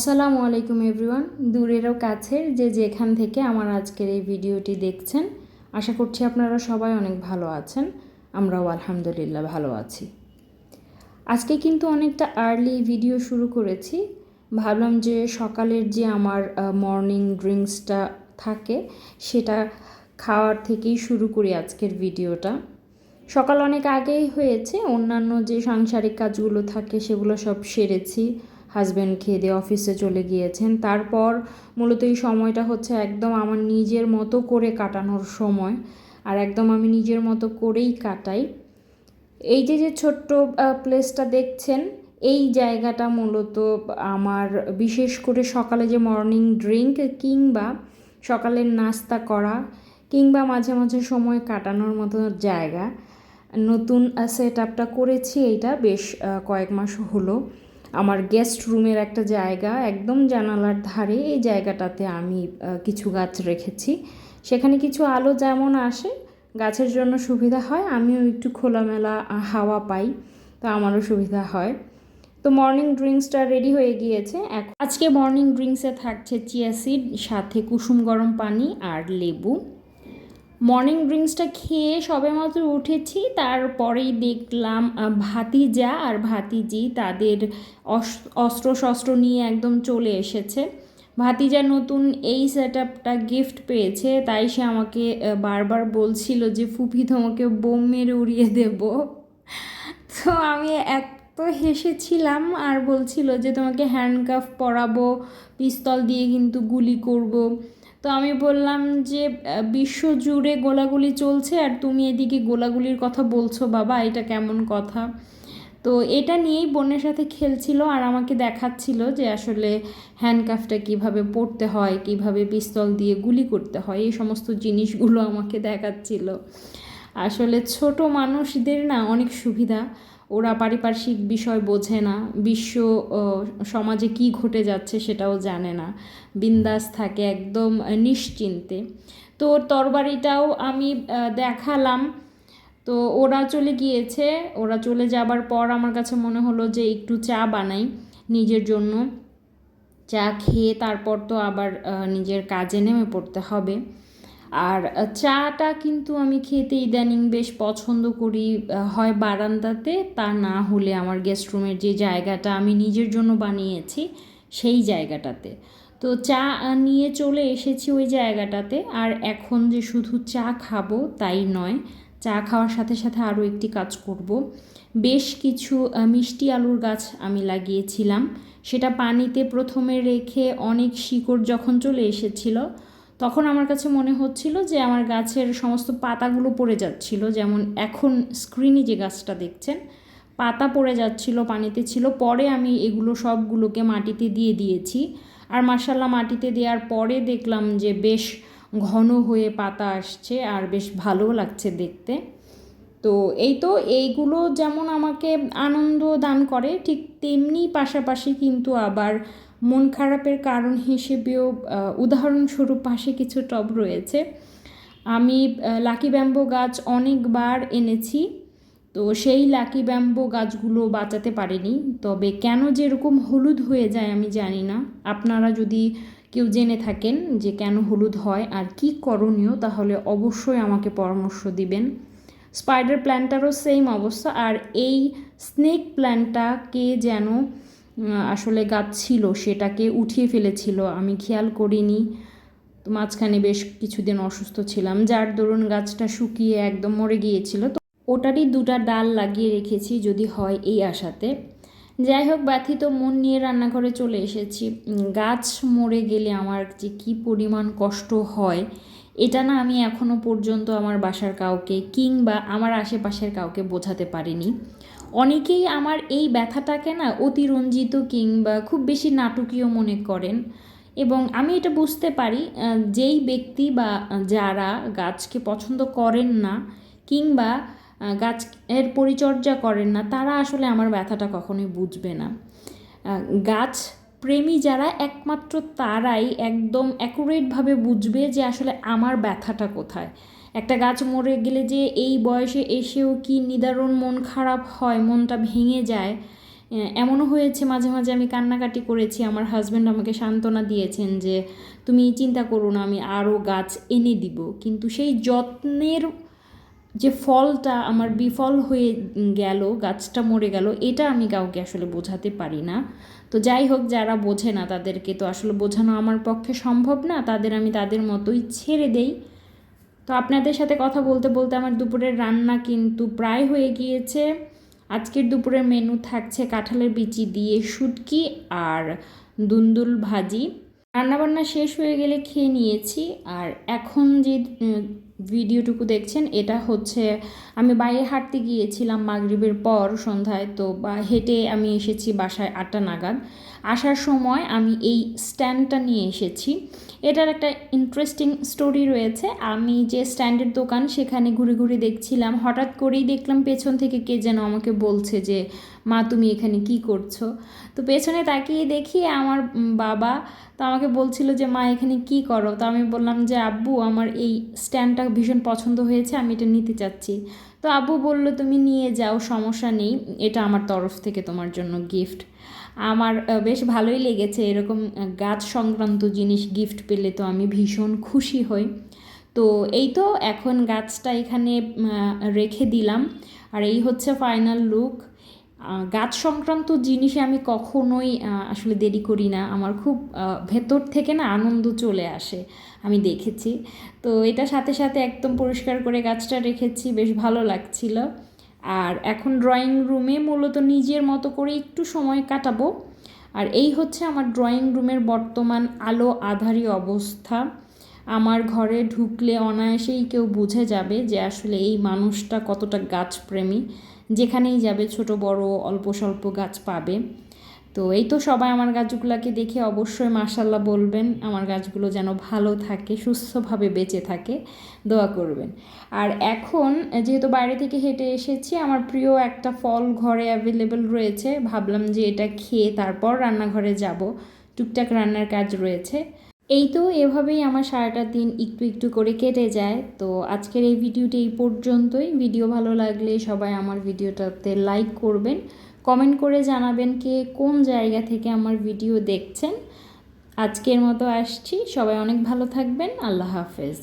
আসসালামু আলাইকুম এভরিওয়ান। দূরেরও কাছের যে যেখান থেকে আমার আজকের এই ভিডিওটি দেখছেন, আশা করছি আপনারা সবাই অনেক ভালো আছেন, আমরাও আলহামদুলিল্লাহ ভালো আছি। আজকে কিন্তু অনেকটা আর্লি ভিডিও শুরু করেছি। ভাবলাম যে সকালের যে আমার মর্নিং ড্রিঙ্কসটা থাকে, সেটা খাওয়ার থেকেই শুরু করি আজকের ভিডিওটা। সকাল অনেক আগেই হয়েছে, অন্যান্য যে সাংসারিক কাজগুলো থাকে, সেগুলো সব সেরেছি। হাজব্যান্ড খেয়ে দিয়ে অফিসে চলে গিয়েছেন। তারপর মূলত এই সময়টা হচ্ছে একদম আমার নিজের মতো করে কাটানোর সময় আর একদম আমি নিজের মতো করেই কাটাই। এই যে যে ছোট্ট প্লেসটা দেখছেন, এই জায়গাটা মূলত আমার বিশেষ করে সকালে যে মর্নিং ড্রিঙ্ক কিংবা সকালের নাস্তা করা কিংবা মাঝে মাঝে সময় কাটানোর মতো জায়গা, নতুন সেট আপটা করেছি। এইটা বেশ কয়েক মাস হলো। আমার গেস্ট রুমের একটা জায়গা, একদম জানালার ধারে এই জায়গাটাতে আমি কিছু গাছ রেখেছি। সেখানে কিছু আলো যেমন আসে, গাছের জন্য সুবিধা হয়, আমিও একটু খোলামেলা হাওয়া পাই, তো আমারও সুবিধা হয়। তো মর্নিং ড্রিঙ্কসটা রেডি হয়ে গিয়েছে। আজকে মর্নিং ড্রিঙ্কসে থাকছে চিয়া সিড সাথে কুসুম গরম পানি আর লেবু। মর্নিং ড্রিঙ্কসটা খেয়ে সবে মাত্র উঠেছি, তারপরেই দেখলাম ভাতিজা আর ভাতিজি তাদের অস্ত্র শস্ত্র নিয়ে একদম চলে এসেছে। ভাতিজা নতুন এই সেট আপটা গিফট পেয়েছে, তাই সে আমাকে বারবার বলছিল যে, ফুফি, তোমাকে বোম মেরে উড়িয়ে দেব। তো আমি এক তো হেসেছিলাম আর বলছিল যে, তোমাকে হ্যান্ডকাফ পরাবো পিস্তল দিয়ে কিন্তু গুলি করব। তো আমি বললাম যে বিশ্ব জুড়ে গোলাগুলি চলছে আর তুমি এদিকে গোলাগুলির কথা বলছো, বাবা, এটা কেমন কথা? তো এটা নিয়েই বোনের সাথে খেলছিল আর আমাকে দেখাচ্ছিল যে আসলে হ্যান্ডকাফটা কীভাবে পড়তে হয়, কীভাবে পিস্তল দিয়ে গুলি করতে হয়, এই সমস্ত জিনিসগুলো আমাকে দেখাচ্ছিল। আসলে ছোট মানুষদের না অনেক সুবিধা। ওরা পারিপার্শ্বিক বিষয় বোঝে না। বিশ্ব সমাজে কি ঘটে যাচ্ছে সেটাও জানে না। বিন্দাস থাকে একদম নিশ্চিন্তে। তো ওর তরবারিটাও আমি দেখালাম। তো ওরা চলে গিয়েছে। ওরা চলে যাবার পর আমার কাছে মনে হলো যে একটু চা বানাই নিজের জন্য। চা খেয়ে তারপর তো আবার নিজের কাজে নেমে পড়তে হবে। আর চাটা কিন্তু আমি খেতে ইদানিং বেশ পছন্দ করি হয় বারান্দাতে, তা না হলে আমার গেস্ট রুমের যে জায়গাটা আমি নিজের জন্য বানিয়েছি, সেই জায়গাটাতে। তো চা নিয়ে চলে এসেছি ওই জায়গাটাতে, আর এখন যে শুধু চা খাব তাই নয়, চা খাওয়ার সাথে সাথে আরও একটি কাজ করব। বেশ কিছু মিষ্টি আলুর গাছ আমি লাগিয়েছিলাম, সেটা পানিতে প্রথমে রেখে অনেক শিকড় যখন চলে এসেছিল তখন আমার কাছে মনে হচ্ছিল যে আমার গাছের সমস্ত পাতাগুলো পড়ে যাচ্ছিল, যেমন এখন স্ক্রিনে যে গাছটা দেখছেন, পাতা পড়ে যাচ্ছিল, পানিতে ছিল, পরে আমি এগুলো সবগুলোকে মাটিতে দিয়ে দিয়েছি। আর মার্শাল্লাহ মাটিতে দেওয়ার পরে দেখলাম যে বেশ ঘন হয়ে পাতা আসছে আর বেশ ভালো লাগছে দেখতে। তো এই তো এইগুলো যেমন আমাকে আনন্দ দান করে, ঠিক তেমনি পাশাপাশি কিন্তু আবার মন খারাপের কারণ হিসেবেও উদাহরণস্বরূপ পাশে কিছু টব রয়েছে। আমি লাকি ব্যাম্বো গাছ অনেকবার এনেছি, তো সেই লাকি ব্যাম্বো গাছগুলো বাঁচাতে পারেনি। তবে কেন যে এরকম হলুদ হয়ে যায় আমি জানি না। আপনারা যদি কেউ জেনে থাকেন যে কেন হলুদ হয় আর কি করণীয়, তাহলে অবশ্যই আমাকে পরামর্শ দিবেন। স্পাইডার প্ল্যান্টারও সেম অবস্থা। আর এই স্নেক প্ল্যান্টটাকে যেন আসলে গাছ ছিল সেটাকে উঠিয়ে ফেলেছিল, আমি খেয়াল করিনি। তো মাঝখানে বেশ কিছুদিন অসুস্থ ছিলাম, যার দরুন গাছটা শুকিয়ে একদম মরে গিয়েছিল। তো ওটারই দুটা ডাল লাগিয়ে রেখেছি যদি হয় এই আশাতে। যাই হোক, ব্যথিত মন নিয়ে রান্নাঘরে চলে এসেছি। গাছ মরে গেলে আমার যে কী পরিমাণ কষ্ট হয় এটা না আমি এখনও পর্যন্ত আমার বাসার কাউকে কিংবা আমার আশেপাশের কাউকে বোঝাতে পারিনি। অনেকেই আমার এই ব্যথাটাকে না অতিরঞ্জিত কিংবা খুব বেশি নাটকীয় মনে করেন এবং আমি এটা বুঝতে পারি যেই ব্যক্তি বা যারা গাছকে পছন্দ করেন না কিংবা গাছ এর পরিচর্যা করেন না, তারা আসলে আমার ব্যথাটা কখনোই বুঝবে না। গাছ প্রেমী যারা, একমাত্র তারাই একদম অ্যাকুরেটভাবে বুঝবে যে আসলে আমার ব্যথাটা কোথায়। একটা গাছ মরে গেলে যে এই বয়সে এসেও কি নিদারুণ মন খারাপ হয়, মনটা ভেঙে যায় এমনও হয়েছে মাঝে মাঝে আমি কান্নাকাটি করেছি। আমার হাজব্যান্ড আমাকে সান্ত্বনা দিয়েছেন যে, তুমি চিন্তা করো না, আমি আরও গাছ এনে দিব। কিন্তু সেই যত্নের যে ফলটা আমার বিফল হয়ে গেল, গাছটা মরে গেল, এটা আমি কাউকে আসলে বোঝাতে পারি না। তো যাই হোক, যারা বোঝে না তাদেরকে তো আসলে বোঝানো আমার পক্ষে সম্ভব না। তাদের আমি তাদের মতোই ছেড়ে দেই। তো আপনাদের সাথে কথা বলতে বলতে আমার দুপুরের রান্না কিন্তু প্রায় হয়ে গিয়েছে। আজকের দুপুরের মেনু থাকছে কাঁঠালের বিচি দিয়ে শুটকি আর দুন্দুল ভাজি। রান্নাবান্না শেষ হয়ে গেলে খেয়ে নিয়েছি। আর এখন যে ভিডিওটুকু দেখছেন, এটা হচ্ছে, আমি বাইরে হাঁটতে গিয়েছিলাম মাগরিবের পর সন্ধ্যায়, তো বা হেঁটে আমি এসেছি বাসায় আটটা নাগাদ। আসার সময় আমি এই স্ট্যান্ডটা নিয়ে এসেছি। এটার একটা ইন্টারেস্টিং স্টোরি রয়েছে। আমি যে স্ট্যান্ডের দোকান সেখানে ঘুরে ঘুরে দেখছিলাম, হঠাৎ করেই দেখলাম পেছন থেকে কে যেন আমাকে বলছে যে, মা, তুমি এখানে কি করছ? তো পেছনে তাকিয়ে দেখি আমার বাবা তো আমাকে বলছিল যে, মা, এখানে কি করো? তো আমি বললাম যে, আব্বু, আমার এই স্ট্যান্ডটা ভীষণ পছন্দ হয়েছে, আমি এটা নিতে চাচ্ছি। তো আব্বু বলল, তুমি নিয়ে যাও, সমস্যা নেই, এটা আমার তরফ থেকে তোমার জন্য গিফট আমার বেশ ভালোই লেগেছে, এরকম গাছ সংক্রান্ত জিনিস গিফট পেলে তো আমি ভীষণ খুশি হই। তো এই তো, এখন গাছটা এখানে রেখে দিলাম। আর এই হচ্ছে ফাইনাল লুক গাছ সংক্রান্ত জিনিসে আমি কখনোই আসলে দেরি করি না। আমার খুব ভেতর থেকে না আনন্দ চলে আসে, আমি দেখেছি। তো এটা সাথে সাথে একদম পরিষ্কার করে গাছটা রেখেছি, বেশ ভালো লাগছিল। আর এখন ড্রয়িং রুমে মূলত নিজের মতো করে একটু সময় কাটাবো। আর এই হচ্ছে আমার ড্রয়িং রুমের বর্তমান আলো আধারি অবস্থা। আমার ঘরে ঢুকলে অনায়াসেই কেউ বুঝে যাবে যে আসলে এই মানুষটা কতটা গাছপ্রেমী। যেখানেই যাবে, ছোট, বড়, অল্প, স্বল্প গাছ পাবে। তো এই তো সবাই আমার গাছগুলোকে দেখে অবশ্যই মার্শাল্লাহ বলবেন, আমার গাছগুলো যেন ভালো থাকে, সুস্থভাবে বেঁচে থাকে। দোয়া করবেন। আর এখন যেহেতু বাইরে থেকে হেঁটে এসেছি, আমার প্রিয় একটা ফল ঘরে অ্যাভেলেবেল রয়েছে। ভাবলাম যে এটা খেয়ে তারপর রান্নাঘরে যাব। টুকটাক রান্নার কাজ রয়েছে। এই তো এভাবেই আমার সারাটা দিন একটু একটু করে কেটে যায়। তো আজকের এই ভিডিওটি এই পর্যন্তই। ভিডিও ভালো লাগলে সবাই আমার ভিডিওটাতে লাইক করবেন। কমেন্ট করে জানাবেন কে কোন জায়গা থেকে আমার ভিডিও দেখছেন। আজকের মতো আসছি। সবাই অনেক ভালো থাকবেন। আল্লাহ হাফেজ।